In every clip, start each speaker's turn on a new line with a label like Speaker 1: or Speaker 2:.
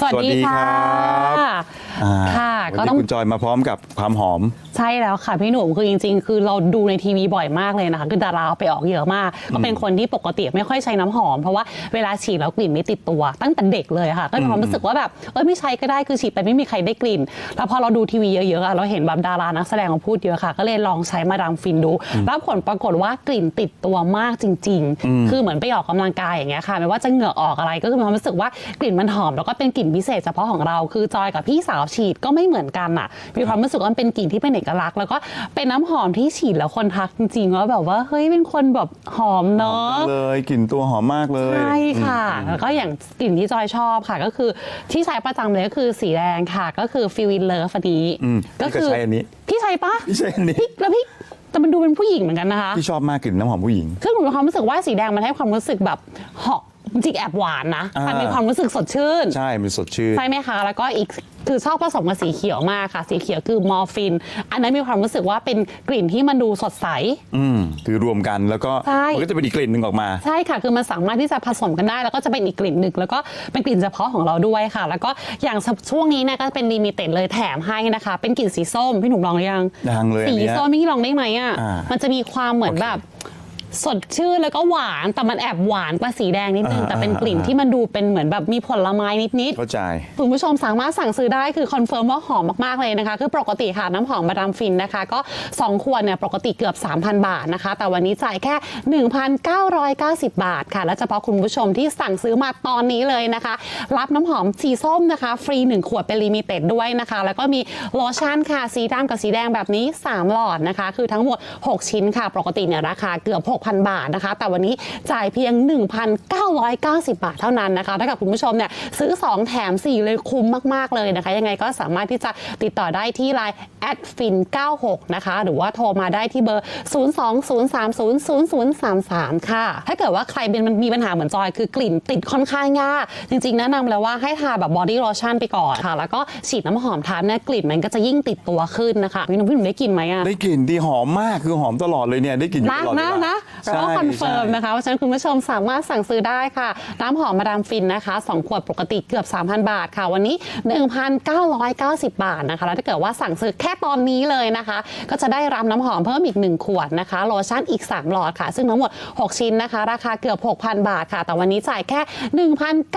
Speaker 1: สวัสดีค่ะ
Speaker 2: รับอ่า
Speaker 1: ค่ะ
Speaker 2: วัน
Speaker 1: ก็
Speaker 2: นี้
Speaker 1: ต้อง
Speaker 2: คุณจอยมาพร้อมกับความหอม
Speaker 1: ใช่แล้วค่ะพี่หนุ่มคือจริงๆ คือเราดูในทีวีบ่อยมากเลยนะคะคือดาราเอาไปออกเยอะมาก ก็เป็นคนที่ปกติไม่ค่อยใช้น้ำหอม เพราะว่าเวลาฉีดแล้วกลิ่นไม่ติดตัว ตั้งแต่เด็กเลยค่ะ ก็มีความรู้สึกว่าแบบเออไม่ใช้ก็ได้คือฉีดไปไม่มีใครได้กลิ่น แล้วพอเราดูทีวีเยอะๆอะเราเห็นแบบดารานักแสดงมาพูดเยอะค่ะ ก็เลยลองใช้มาดามฟินดูแล้วผลปรากฏว่ากลิ่นติดตัวมากจริง ๆ คือเหมือนไปออกกำลังกายอย่างเงี้ยค่ะไม่ว่าจะเหงื่อออกอะไรก็คือมีความรู้สึกว่ากลิ่นมันหอมแล้วก็เป็นกลิ่นพิเศษเฉพาะของเรา คือจอยกับพี่สาวฉีดก็ไม่เหมือนกันอะมีความรู้สึกว่ามันเป็นกลิ่นที่เป็นเอกลักษณ์ แล้วก็เป็นน้ำหอมที่ฉีดแล้วคนทักจริงๆว่าแบบว่าเฮ้ยเป็นคนแบบหอม
Speaker 2: หอ
Speaker 1: เนาะ
Speaker 2: มจังเลยกลิ่นตัวหอมมากเลย
Speaker 1: ใช่ค่ะ แล้วก็อย่างกลิ่นที่จอยชอบค่ะ ก็คือที่ใช้ประจำเลยก็คือสีแดงค่ะ ก็คือฟิวินเลฟอันนี้
Speaker 2: อืม
Speaker 1: ก็
Speaker 2: พี่ก็ใช้อันนี้
Speaker 1: พี่ใช้ปะ
Speaker 2: พี่ใช้อันนี้
Speaker 1: พี่แล้วพี่แต่มันดูเป็นผู้หญิงเหมือนกันนะคะ
Speaker 2: พี่ชอบมากกลิ่นน้ำหอมผู้หญิง
Speaker 1: คือหนูมีความรู้สึกว่าสีแดงมันให้ความรู้สึกแบบหอม จริงๆแอบหวานนะ
Speaker 2: อ่ามั
Speaker 1: มันมีความรู้สึกสดชื่น
Speaker 2: ใช่ มันสดชื่น
Speaker 1: ใช่ไหมคะ แล้วก็อีกคือชอบผสมกับสีเขียวมากค่ะ สีเขียวคือมอร์ฟิน อันนั้นมีความรู้สึกว่าเป็นกลิ่นที่มันดูสดใส
Speaker 2: อืมคือรวมกันแล้วก็
Speaker 1: ใช่
Speaker 2: มันก็จะเป็นอีกกลิ่นหนึ่งออกมา
Speaker 1: ใช่ค่ะ คือมันสามารถที่จะผสมกันได้ แล้วก็จะเป็นอีกกลิ่นหนึ่งแล้วก็เป็นกลิ่นเฉพาะของเราด้วยค่ะ แล้วก็อย่างช่วงนี้เนี่ยก็เป็นลิมิเต็ดเลยแถมให้นะคะ เป็นกลิ่นสีส้มพี่หนุ่มลองหรือยัง
Speaker 2: ยังเลยอัน
Speaker 1: สี
Speaker 2: เนี้ย
Speaker 1: ส้มพี่ลองได้ไหมอะ
Speaker 2: อ่ามั
Speaker 1: มันจะมีความเหมือน
Speaker 2: โอเค
Speaker 1: แบบ สดชื่นแล้วก็หวานแต่มันแอบหวานกว่าสีแดงนิดนึง
Speaker 2: อ่า
Speaker 1: แต่เป็นกลิ่น
Speaker 2: อ่า
Speaker 1: ที่มันดูเป็นเหมือนแบบมีผลไม้นิดๆ
Speaker 2: เข้าใจ
Speaker 1: คุณผู้ชมสามารถสั่งซื้อได้คือคอนเฟิร์มว่าหอมมาก ๆ เลยนะคะ คือปกติค่ะน้ำหอมมาดามฟินนะคะ ก็ 2 ขวดเนี่ยปกติเกือบ 3,000 บาทนะคะ แต่วันนี้จ่ายแค่ 1,990 บาทค่ะ และเฉพาะคุณผู้ชมที่สั่งซื้อมาตอนนี้เลยนะคะ รับน้ำหอมสีส้มนะคะ ฟรี 1 ขวดเป็นลิมิเต็ดด้วยนะคะ แล้วก็มีโลชั่นค่ะสีดำกับสีแดงแบบนี้ 3 หลอดนะคะ คือทั้งหมด 6 ชิ้นค่ะ ปกติเนี่ยราคาเกือบ6,000 บาทนะคะ แต่วันนี้จ่ายเพียง 1,990 บาทเท่านั้นนะคะถ้ากับคุณผู้ชมเนี่ยซื้อ 2 แถม 4 เลยคุ้มมาก ๆ เลยนะคะ ยังไงก็สามารถที่จะติดต่อได้ที่ Line แอดฟิน96 นะคะ หรือว่าโทรมาได้ที่เบอร์ 020300033 ค่ะ ถ้าเกิดว่าใครเป็นมีปัญหาเหมือนจอย คือกลิ่นติดค่อนข้างยากจริง ๆ แนะนำเลยว่าให้ทาแบบบอดี้โลชั่นไปก่อนค่ะ แล้วก็ฉีดน้ำหอมทาเนี่ยกลิ่นมันก็จะยิ่งติดตัวขึ้นนะคะ พี่หนุ่มพี่หนุ่มได้กลิ่นไหมอะ
Speaker 2: ได้กลิ่นดีหอมมากคือหอมตลอดเลยเนี่ยได้กลิ่นอยู่
Speaker 1: นะ
Speaker 2: ตลอดเว
Speaker 1: นะ
Speaker 2: ลา
Speaker 1: นะ
Speaker 2: ใช่
Speaker 1: เราคอนเฟิร์ม
Speaker 2: ใช่
Speaker 1: นะคะเพราะฉะนั้นคุณผู้ชมสามารถสั่งซื้อได้ค่ะ น้ำหอมมาดามฟินนะคะ2ขวดปกติเกือบ 3,000 บาทค่ะ วันนี้ 1,990 บาทนะคะ แล้วถ้าเกิดว่าสั่งซื้อแค่ตอนนี้เลยนะคะ ก็จะได้รับน้ำหอมเพิ่มอีก 1 ขวดนะคะโลชั่นอีก 3 หลอดค่ะ ซึ่งทั้งหมด 6 ชิ้นนะคะ ราคาเกือบ 6,000 บาทค่ะ แต่วันนี้จ่ายแค่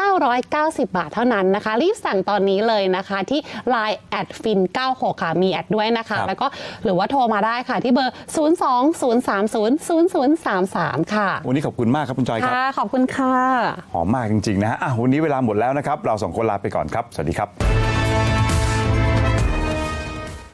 Speaker 1: 1,990 บาทเท่านั้นนะคะ รีบสั่งตอนนี้เลยนะคะที่ Line แอดฟิน96ค่ะมีแอดด้วยนะคะ
Speaker 2: ครับ
Speaker 1: แล้วก็หรือว่าโทรมาได้ค่ะที่เบอร์020300033 ค่ะ
Speaker 2: วันนี้ขอบคุณมากครับคุณจอยครับ
Speaker 1: ค่ะ ขอบคุณค่ะ
Speaker 2: หอมมากจริงๆนะฮะอะวันนี้เวลาหมดแล้วนะครับ เราสองคนลาไปก่อนครับ สวัสดีครับ